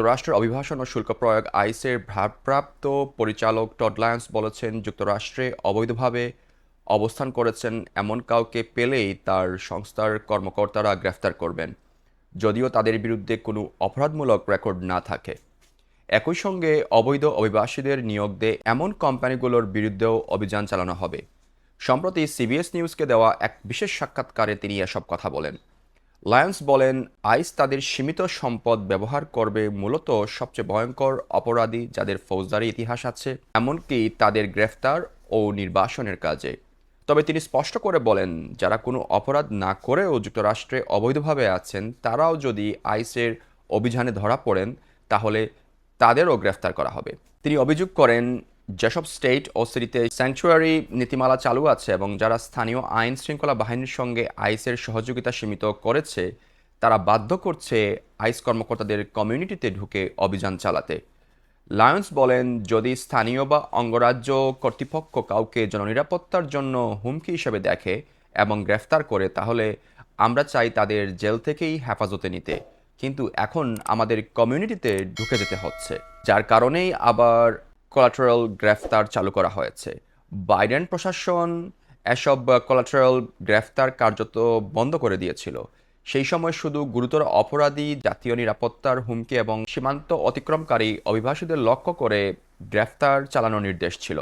যুক্তরাষ্ট্রের অভিবাসন ও শুল্ক প্রয়োগ আইসের ভারপ্রাপ্ত পরিচালক টড লায়ন্স বলেছেন, যুক্তরাষ্ট্রে অবৈধভাবে অবস্থান করেছেন এমন কাউকে পেলেই তার সংস্থার কর্মকর্তারা গ্রেফতার করবেন, যদিও তাদের বিরুদ্ধে কোনো অপরাধমূলক রেকর্ড না থাকে। একই সঙ্গে অবৈধ অভিবাসীদের নিয়োগ দিয়ে এমন কোম্পানিগুলোর বিরুদ্ধেও অভিযান চালানো হবে। সম্প্রতি সিবিএস নিউজকে দেওয়া এক বিশেষ সাক্ষাৎকারে তিনি এসব কথা বলেন। লায়ন্স বলেন, আইস তাদের সীমিত সম্পদ ব্যবহার করবে মূলত সবচেয়ে ভয়ঙ্কর অপরাধী যাদের ফৌজদারি ইতিহাস আছে, এমনকি তাদের গ্রেফতার ও নির্বাসনের কাজে। তবে তিনি স্পষ্ট করে বলেন, যারা কোনো অপরাধ না করেও যুক্তরাষ্ট্রে অবৈধভাবে আছেন, তারাও যদি আইসের অভিযানে ধরা পড়েন, তাহলে তাদেরও গ্রেফতার করা হবে। তিনি অভিযোগ করেন যেসব স্টেট ও সিটিতে স্যাংচুয়ারি নীতিমালা চালু আছে এবং যারা স্থানীয় আইন শৃঙ্খলা বাহিনীর সঙ্গে আইসের সহযোগিতা সীমিত করেছে, তারা বাধ্য করছে আইস কর্মকর্তাদের কমিউনিটিতে ঢুকে অভিযান চালাতে। লায়ন্স বলেন, যদি স্থানীয় বা অঙ্গরাজ্য কর্তৃপক্ষ কাউকে জননিরাপত্তার জন্য হুমকি হিসেবে দেখে এবং গ্রেফতার করে, তাহলে আমরা চাই তাদের জেল থেকেই হেফাজতে নিতে। কিন্তু এখন আমাদের কমিউনিটিতে ঢুকে যেতে হচ্ছে। যার কারণেই আবার কোলাটারাল গ্রেফতার চালু করা হয়েছে। বাইডেন প্রশাসন এসব কোলাটারাল গ্রেফতার কার্যত বন্ধ করে দিয়েছিল। সেই সময় শুধু গুরুতর অপরাধী, জাতীয় নিরাপত্তার হুমকি এবং সীমান্ত অতিক্রমকারী অভিবাসীদের লক্ষ্য করে গ্রেফতার চালানোর নির্দেশ ছিল।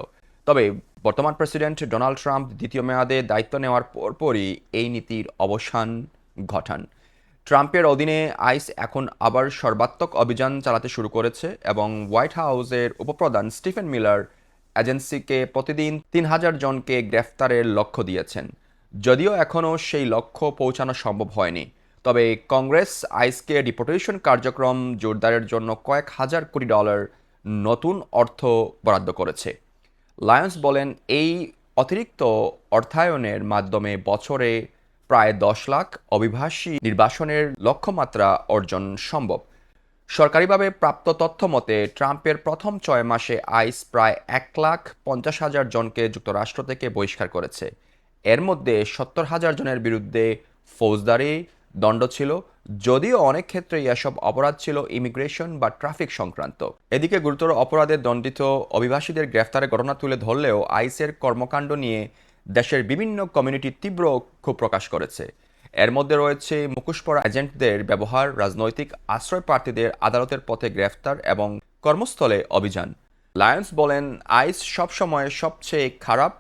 তবে বর্তমান প্রেসিডেন্ট ডোনাল্ড ট্রাম্প দ্বিতীয় মেয়াদে দায়িত্ব নেওয়ার পরপরই এই নীতির অবসান ঘটান। ট্রাম্পের অধীনে আইস এখন আবার সর্বাত্মক অভিযান চালাতে শুরু করেছে এবং হোয়াইট হাউসের উপপ্রধান স্টিফেন মিলার এজেন্সিকে প্রতিদিন তিন হাজার জনকে গ্রেফতারের লক্ষ্য দিয়েছেন। যদিও এখনও সেই লক্ষ্য পৌঁছানো সম্ভব হয়নি। তবে কংগ্রেস আইসকে ডিপোর্টেশন কার্যক্রম জোরদারের জন্য কয়েক হাজার কোটি ডলার নতুন অর্থ বরাদ্দ করেছে। লায়ন্স বলেন, এই অতিরিক্ত অর্থায়নের মাধ্যমে বছরে প্রায় দশ লাখ অভিবাসী নির্বাসনের লক্ষ্যমাত্রা অর্জন সম্ভব। সরকারিভাবে প্রাপ্ত তথ্য মতে, ট্রাম্পের প্রথম ছয় মাসে আইস প্রায় এক লাখ পঞ্চাশ হাজার জনকে যুক্তরাষ্ট্র থেকে বহিষ্কার করেছে। এর মধ্যে সত্তর হাজার জনের বিরুদ্ধে ফৌজদারি দণ্ড ছিল, যদিও অনেক ক্ষেত্রেই এসব অপরাধ ছিল ইমিগ্রেশন বা ট্রাফিক সংক্রান্ত। এদিকে গুরুতর অপরাধে দণ্ডিত অভিবাসীদের গ্রেফতারের ঘটনা তুলে ধরলেও আইসের কর্মকাণ্ড নিয়ে দেশের বিভিন্ন কমিউনিটি তীব্র ক্ষোভ প্রকাশ করেছে। এর মধ্যে রয়েছে মুখোশ পরা এজেন্টদের ব্যবহার, রাজনৈতিক আশ্রয় প্রার্থীদের আদালতের পথে গ্রেফতার এবং কর্মস্থলে অভিযান। লায়ন্স বলেন, আইস সবসময় সবচেয়ে খারাপ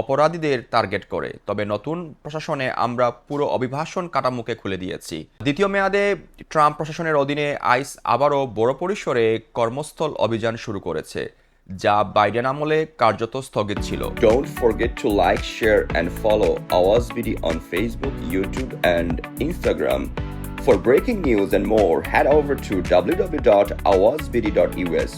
অপরাধীদের টার্গেট করে, তবে নতুন প্রশাসনে আমরা পুরো অভিবাসন কাটামুখে খুলে দিয়েছি। দ্বিতীয় মেয়াদে ট্রাম্প প্রশাসনের অধীনে আইস আবারও বড় পরিসরে কর্মস্থল অভিযান শুরু করেছে। যা বাইডেন আমলে কার্যত স্থগিত ছিল Don't forget to like, share, and follow Awaz BD on Facebook, YouTube, and Instagram. For breaking news and more, head over to www.awazbd.us.